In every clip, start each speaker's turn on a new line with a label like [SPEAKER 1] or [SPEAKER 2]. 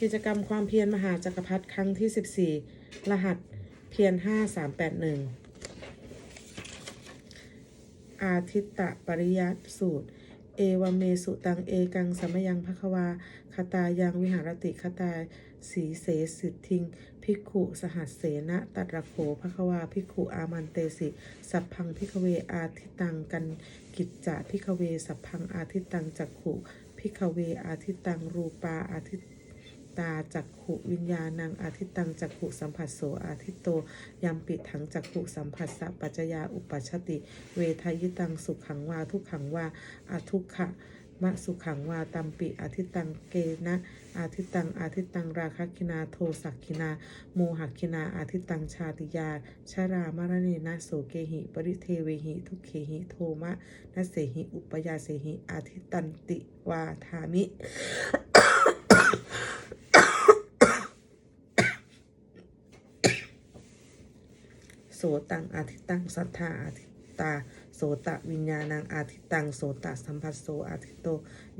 [SPEAKER 1] กิจกรรมความเพียรมหาจักรพรรดิครั้งที่ 14 รหัสเพียร 5381 อาทิตตปริยัติสูตร เอวเมสุตังเอกังสมยังภควาคตายังวิหารติคตาสีเสสิทิงภิกขุสหัสเสนะตัตระโขภควาภิกขุอามันเตสิ สัพพังพิกเวอาทิตังกันกิจจะพิกเว สัพพังอาทิตังจักขุพิกเวอาทิตังรูปาอาทิตาจักขุวิญญาณังอาทิตังจักขุสัมผัสโสอาทิตโตยัมปิดถังจักขุสัมผัสสะปัจจยาอุปัชติ เวทายิตังสุขังวาทุกขังวาอาทุกขะมะสุขังวาตัมปิอาทิตังเกนะอาทิตังอาทิตังราคคินาโทสักคินา โมหคินาอาทิตังชาติยาชารามารเนนะโสเกหิ ปริเทเวหิ ทุกเขหิโทมะนะเสหิ อุปยาเสหิอาทิตันติวาทามิ โสตังอาทิตังสัทธาอาทิตา โสตะวิญญาณังอาทิตังโสตะสัมผัสโสอาทิโต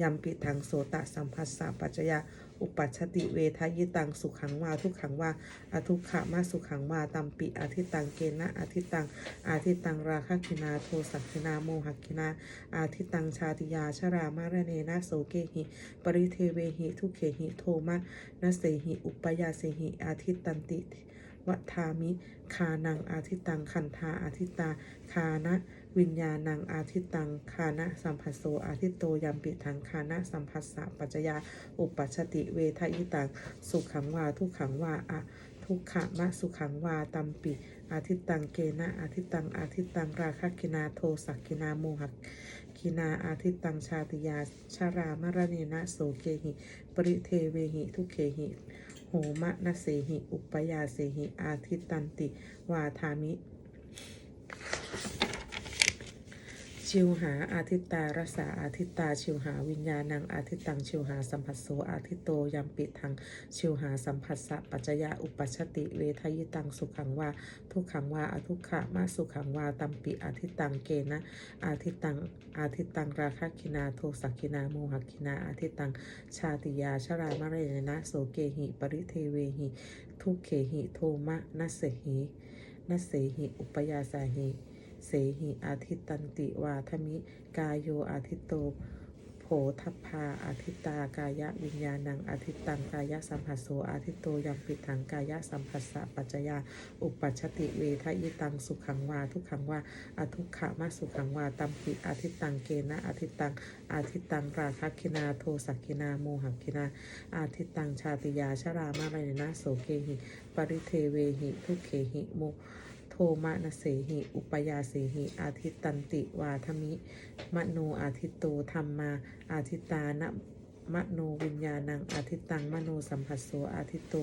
[SPEAKER 1] ยัมปิทังโสตะสัมผัสสะปัจจยาอุปัชติเวทายตังสุขังวาทุกขังวาอทุกขะมาสุขังวาตัมปิอาทิตังเกณะอาทิตังอาทิตังราคะคินาโทสักคินาโมหคินาอาทิตังชาติยาชรามารเนนะโสเกหิ ปริเทเวหิทุเขหิโทมะนะเสหิอุปยาเสหิอาทิตันติ วัฏามิ คานังอาทิตังคันธาอาทิตา คานะวิญญาณังอาทิตัง คานะสัมผัสโสอาทิโตยัมปิทังคานะสัมผัสสะปัจจยา อุปัชติเวทยิตัง สุขังวาทุกขังวาอะทุกขะมะสุขังวาตัมปิอาทิตังเกนะอาทิตังอาทิตังราคะกินาโทสักกินาโมหกินาอาทิตังชาติยาชารามรเนนะโสเกหิ ปริเทเวหิทุเขหิ โหมะนะเสหิ อุปยาเสหิ อาทิตตันติ วาทามิ ชิวหาอาทิตตารสาอาทิตตาชิวหาวิญญาณังอาทิตตังชิวหาสัมผัสโสอาทิตโตยัมปิทังชิวหาสัมผัสสะปัจจยาอุปัชติเวทยิตังสุขังวาทุกขังวาอทุกขะมาสุขังวาตัมปิอาทิตตังเกนะอาทิตตังอาทิตตังราคะคินาโทสักคินาโมหคินาอาทิตตังชาติยาชรามะเรนนะโสเกหิปริเทเวหิทุกเขหิโทมะนัสเสหินัสเสหิอุปยาสาหิ เสหิอาทิตตันติวาทมิ กายโยอาทิตโตโผทัพพาอาทิตตากายะวิญญาณังอาทิตตังกายะสัมผัสโสอาทิตโตยัมปิถังกายะสัมผัสสะปัจจยา อุปัชติเวทยิตังสุขังวาทุกขังวาอทุกขะมาสุขังวาตัมปิอาทิตตังเกนะอาทิตตังอาทิตตังราคะคินาโทสักคินาโมหคินา อาทิตตังชาติยาชรามาเรนะโสเกหิ ปริเทเวหิทุกเขหิโม มะนะเสหิ อุปยาเสหิ อาทิตตันติวาทมิ มโนอาทิตโตธรรมา อาทิตานะ มโนวิญญาณังอาทิตตังมโนสัมผัสโสอาทิตโต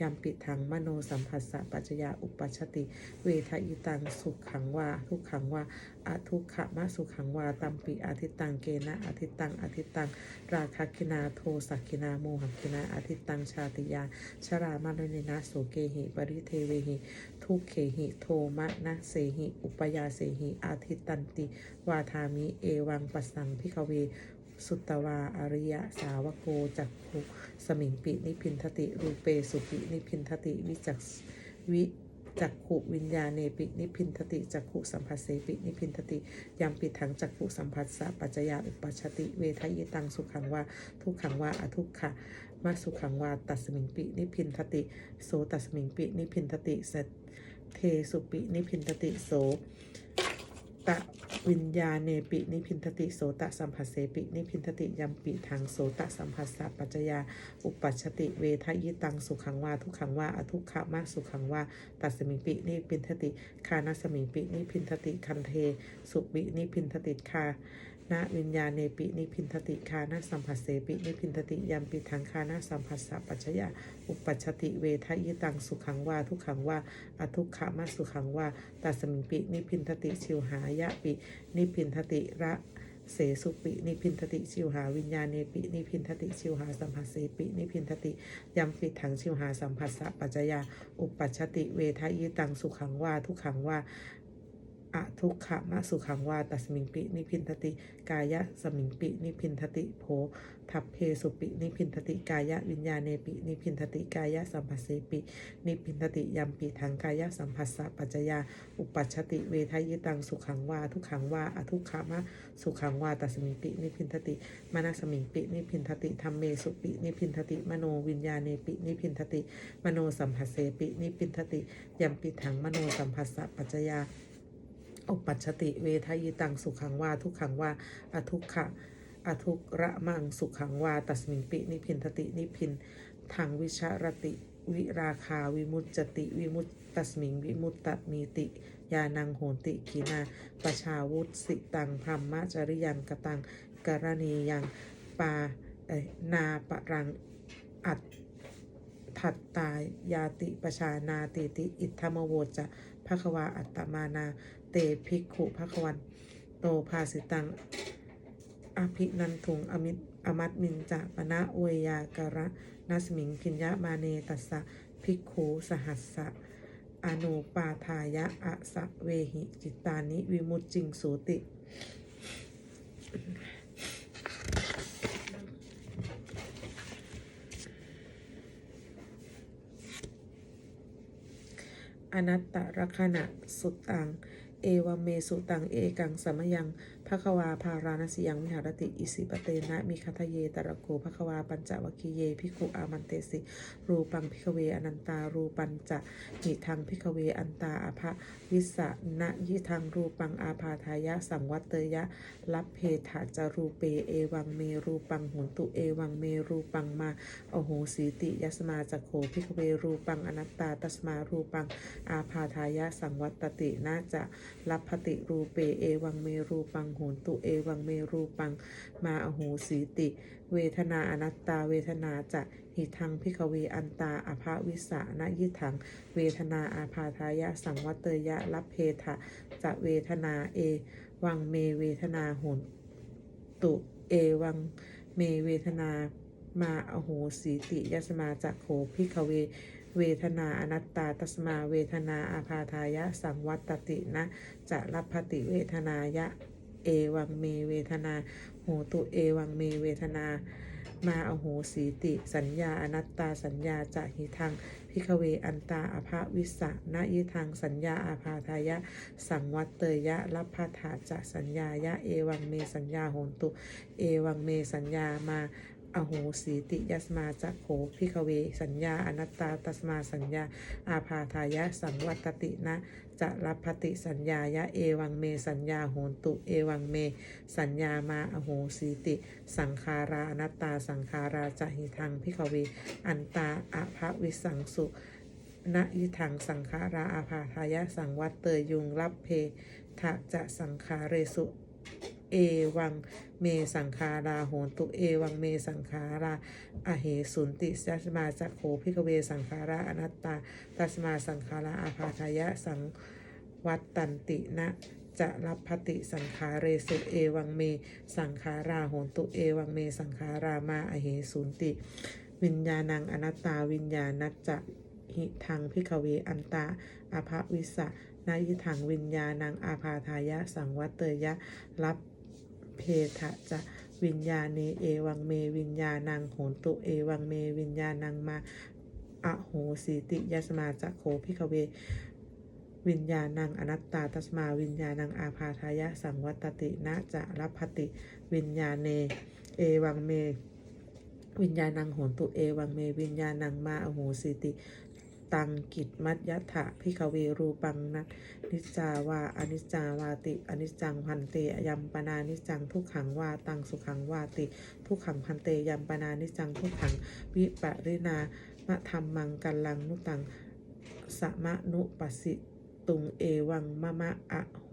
[SPEAKER 1] ยัมปิทังมโนสัมผัสสะปัจจยาอุปัชติ เวทยิตังสุขขังวาทุกขังวาอาทุกขะมะสุขังวาตัมปิอาทิตตังเกนะอาทิตตังอาทิตตัง ราคะคินาโทสักคินาโมหคินาอาทิตตังชาติยาชรามารเนนะโสเกหิปริเทเวหิทุกเขหิโทมะนะเสหิ อุปยาเสหิอาทิตตันติ วาทามิเอวังปัสสังพิกเว สุตวาอริยสาวโกจักขุสมิงปินิพินทติ รูเปสุปินิพินทติวิจักวิจักขุวิญญาเนปินิพินทติจักขุสัมผัสเสปินิพินทติยัมปิถังจักขุสัมผัสสะปัจจยาอุปัชชติ เวทยิตังสุขังวาทุกขังวาอทุกขะมาสุขังวาตัสมิงปินิพินทติโสตัสมิงปินิพินทติเสเทสุปินิพินทติโส ตะวิญญาเนปินิพินทติโสตสัมผัสเสปินิพินทติยัมปิทางโสตสัมผัสสะปัจจยา อุปัชติเวทยิตังสุขังวาทุกขังวาอทุกขะมาสุขังวาตัสมิปินิพินทติคานาสมิปินิพินทติคันเท สุปินิพินทติคา นะวิญญาเนปินิพินทติคานะสัมผัสเสปินิพินทติยัมปิทังคานะสัมผัสสะปัจจยาอุปัชติเวทยิตังสุขังวาทุกขังวาอทุกขมาสุขังวาตัสมิงปินิพินทติชิวหายะปินิพินทติระเสสุปินิพินทติชิวหาวิญญาเนปินิพินทติชิวหาสัมผัสเสปินิพินทติยัมปิถังชิวหาสัมผัสสะปัจจยา อุปัชติเวทยิตังสุขังวาทุกขังวา อะทุกขมะสุขังวาตัสมิงปินิพินทติ กายะสมิงปินิพินทติโภทัพเพสุปินิพินทติกายะวิญญาเนปินิพินทติกายะสัมภัสเสปินิพินทติยัมปิทังกายะสัมภัสสะปัจจยา อุปัชติเวทายตังสุขังวาทุกขังวาอทุกขมะสุขังวาตัสมิงปินิพินทติมานสมิงปินิพินทติธรรมเมสุปินิพินทติมโนวิญญาเนปินิพินทติ มโนสัมภัสเสปินิพินทติยัมปิทังมโนสัมภัสสะปัจจยา อุปัชติเวทายตังสุขังวาทุกขังวาอทุกขะอทุกระมังสุขังวาตัสมิงปินิพินทตินิพินทางวิชารติวิราคาวิมุจจติวิมุตตัสมิงวิมุตตมีติยานังโหติขีนาประชาวุธสิตังพรหมจริยังกตังกรณียังปาเอ่ยนาปรังอัตถัดตายาติปชานาติติ อิทธมโวจะภควาอัตตมานา เตภิกขุภควันโตภาสิตัง อภินันทุงอมิตอมัตมินจะปนะเวยากระนัสมิงพิญญามาเนตัสสะภิกขุสหัสสะอนุปาทายะอะสะเวหิจิตานิวิมุตจิงสูติ อนัตตรคณะสุตัง เอวเมสุตังเอกังสมยัง ภควาภาราณสิยังวิหารติอิสิปเตนะมิคัทเยตระโกภควาปัญจวคีเยภิกุอามันเตสิรูปังพิกเวอนันตารูปัญจะหิทังพิกเวอันตาอภะวิสะนะยิทังรูปังอาพาทายะสังวัตเตยะลับเพถาจารูเปเอวังเมรูปังหุนตุเอวังเมรูปังมาโอโหสีติยสมาจักโขพิกเวรูปังอนัตตาตัสมารูปังอาพาทายะสังวัตตินาจะลัพพติรูเปเอวังเมรูปังโหนตุเอวังเมรูปัง มาอโหสีติ เวทนาอนัตตา เวทนาจะหิทังพิกเวอันตาอภาวิสานะยิทัง เวทนาอาพาทายะสังวัตเตยะลัพเพทะจะเวทนาเอ วังเมเวทนาโหนตุเอวังเมเวทนามาอโหสีติยัสมาจักโขพิกเว เวทนาอนัตตาตัสมาเวทนาอาพาทายะสังวัตตินะจะรับพติเวทนายะ เอวังเมเวทนา โหตุเอวังเมเวทนา มาอโหสีติ สัญญาอนัตตาสัญญาจะหิทังพิกเวอันตาอภาวิสะนะยิทังสัญญาอาพาทายะ สังวัตเตยะรับพาถาจะสัญญายะ เอวังเมสัญญาโหนตุ เอวังเมสัญญามาอโหสีติยัสมาจะโขพิกเว สัญญาอนัตตาตัสมาสัญญา อาพาทายะ สังวัตตินะ จะรับพติสัญญายะเอวังเมสัญญาโหนตุเอวังเม สัญญามาอโหสีติ สังคาราอนัตตาสังคาราจะหิทังพิกเวอันตาอภวิสังสุนะยิทังสังขาราอาภาทายะสังวัตเตยยุงรับเพทะจะสังคาเรสุ เอวังเมสังขาราโหนตุเอวังเมสังขาราอเหสุนติสัสมาจักโขพิกเวสังขาราอนัตตาตัสมาสังขาราอาภาทายะสังวัตตันตินะจะรับพติสังขาเรสุเอวังเม สังขาราโหนตุเอวังเม สังขารามาอเหสุนติ วิญญาณังอนัตตาวิญญาณัจจะหิทังพิกเวอันตาอาภวิสะนายิทังวิญญาณังอาพาทายะสังวัตเตยะรับ เพทะจะวิญญาเนเอวังเมวิญญาณังโหนตุเอวังเมวิญญาณังมาอโหสีติยสมาจะโขพิกเว วิญญาณังอนัตตาตัสมาวิญญาณังอาพาทายะสังวัตตินะจะรับพติ วิญญาเน เอวังเม วิญญาณังโหนตุเอวังเม วิญญาณังมาอโหสิติ ตังกิจมัตยถะพิกเวรูปังนะนิจจาวาอนิจจาวาติอนิจจังพันเตยัมปนานิจจังทุกขังวาตังสุขังวาติ ทุกขังพันเตยัมปนานิจจังทุกขังวิปรินามะธรรมังกัลลังนุตังสมะนุปสสิตุงเอวังมะมะอะโห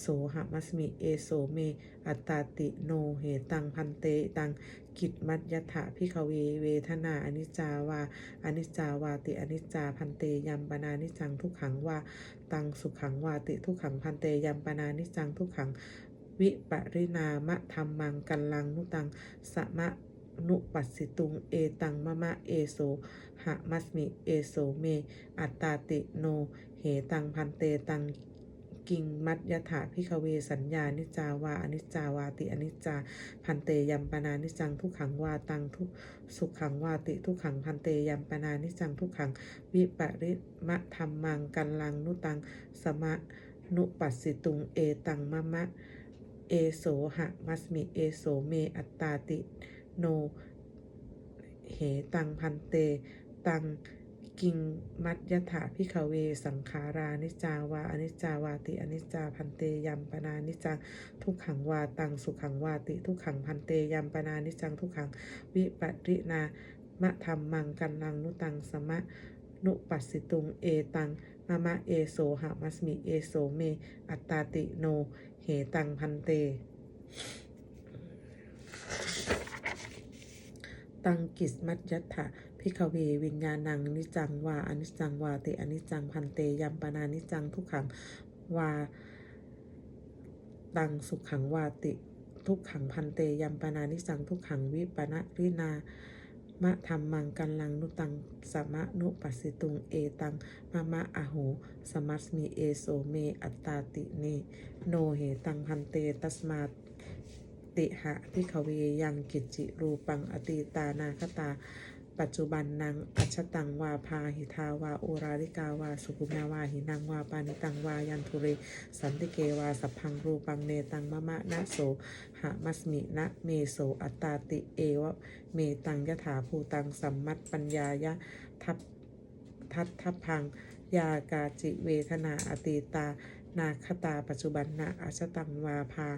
[SPEAKER 1] โสหมัสมิ เอโสเม อัตตาติโนเหตังพันเตตังกิจมัตยถะพิกเวเวทนาอนิจจาวาอนิจจาวาติอนิจจาพันเตยัมปนานิจังทุกขังวาตังสุขังวาติทุกขังพันเตยัมปนานิจังทุกขังวิปริณามะธรรมังกัลลังนุตังสมะนุปัสสิตุง เอตังมะมะเอโสหะมัสมิ เอโสเม อัตตาติโน เหตังพันเตตัง กิงมัดยถาพิคเวสัญญานิจจาวาอนิจจาวาติอนิจจาพันเตยัมปนานิจังทุกขังวาตังทุกสุขขังวาติทุกขังพันเตยัมปนานิจังทุกขังวิปริมะธรรมังกันลังนุตังสมะนุปัสสิตุงเอตังมะมะเอโสหะมัสมิเอโสเมอัตตาติโนเหตังพันเตตัง กิงมัดยถาพิคเว สังขารานิจาวาอนิจาวาติอนิจจาพันเตยัมปนานิจัง ทุกขังวาตังสุขังวาติ ทุกขังพันเตยัมปนานิจัง ทุกขังวิปรินามะธรรมังกันลังนุตังสมะนุปัสสิตุงเอตังมะมะเอโสหะมัสมิเอโสเม อัตตาติโน เหตังพันเต ตังกิสมัจยัตถะ พิกเววิญญาณังนิจังวาอนิจังวาเตอนิจังพันเตยัมปนานิจังทุกขังวาตังสุขขังวาติ ทุกขังพันเตยัมปนานิจังทุกขังวิปนะรินามะธรรมังกันลังนุตังสมะนุปัสสิตุงเอตังมะมะอะโหสมัสมิเอโสเมอัตตาติเนโนเหตังพันเตตัสมาติหะพิขเวยังกิจจิรูปังอตีตานาคตา ปัจจุบันนางอัชตังวาพาหิทาวาโอราริกาวาสุกุมาวาหินังวาปานิตังวายันทุเรสันติเกวาสัพพังรูปังเนตังมะมะนะโสหะมัสมินะเมโสอัตตาติเอวะเมตังยถาภูตังสัมมัตปัญญายะทัพทัตทัพพังยากาจิเวทนาอตีตา นาคตาปัจจุบันนะอัชตังวาพา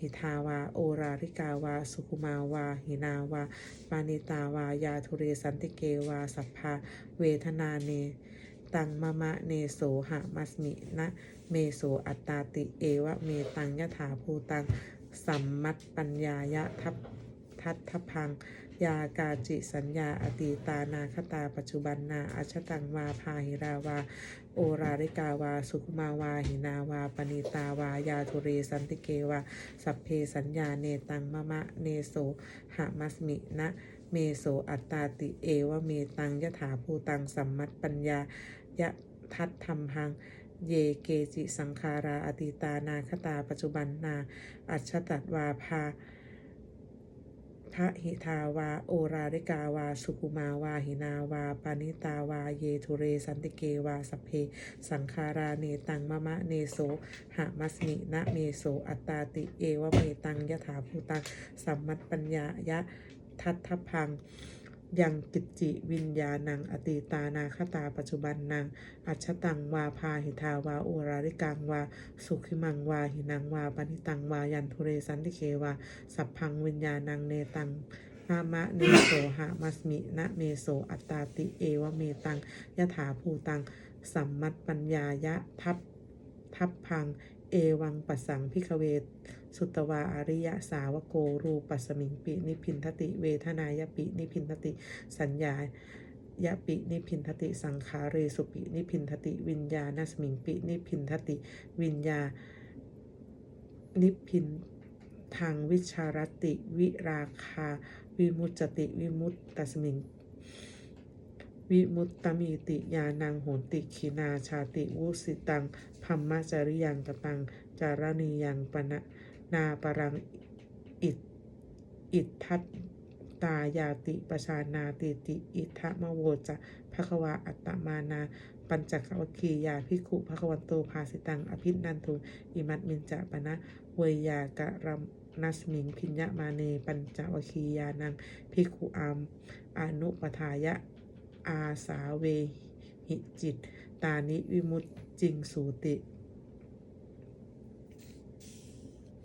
[SPEAKER 1] หิทาวา โอราริกาวา สุคุมาวา หินาวา ปานิตาวา ยาทุเรสันติเกวา สัพพา เวทนาเน ตังมะมะเนโสหะมัสมินะเมโสอัตตาติเอวะเมตังยถาภูตังสัมมัตปัญญายะทัพทัตทพัง ยากาจิสัญญาอตีตานาคตา ปัจจุบันนาอัชตังวาพาหิราวา โอราริกาวา สุคุมาวาหินาวา ปณิตาวา ยาทุเรสันติเกวา สัพเพสัญญาเนตังมะมะเนโสหะมัสมินะเมโสอัตตาติเอวะเมตังยถาภูตังสัมมัตปัญญายะทัตธรรมหังเยเกจิสังคาราอติตานาคตาปัจจุบันนา อัชตัดวาภา พระหิทาวา โอราริกาวา สุกุมาวา หินาวา ปานิตาวา เยทุเร สันติเกวา สัพเพ สังคาราเนตังมะมะเนโสหะมัสมินะเมโส อัตตาติ เอวะเมตังยถาภูตัง สัมมัตปัญญายะทัตทพัง ยังกิจจิวิญญาณังอตีตานาคตาปัจจุบันนางอัชตังวาพาหิทาวาโอราริกังวา สุขิมังวาหินังวาปณิตังวายันทุเรสันติเควา สัพพังวิญญาณังเนตังมามะเนโสหะมัสมินะเมโสอัตตาติเอวเมตังยถาภูตัง สัมมัตปัญญายะทัพทัพพัง เอวังปัสสังพิคเว สุตวาอริยสาวโกรูปัสมิงปิ นิพินทติ เวทนายปิ นิพินทติ สัญญายะปินิพินทติสังขาเรสุปิ นิพินทติ วิญญาณสมิงปิ นิพินทติ วิญญานิพินทางวิชารติ วิราคา วิมุจติ วิมุตตสมิงวิมุตตมีติยานังโหติขีนาชาติวุสิตังพัมมจริยังกตังจารณียังปนะ นาปรังอิทอิททัตตายาติปชานาติติอิทะมะโวจะภควาอัตตมานา ปัญจกวคียาภิกขุภควันโตภาสิตัง อภินันทุอิมัตมินจะปนะเวยากะรัมนัสมิงพิญญมาเน ปัญจวคียานังภิกขุอามอนุปทายะอาสาเวหิจิต ตานิวิมุตจิงสูติ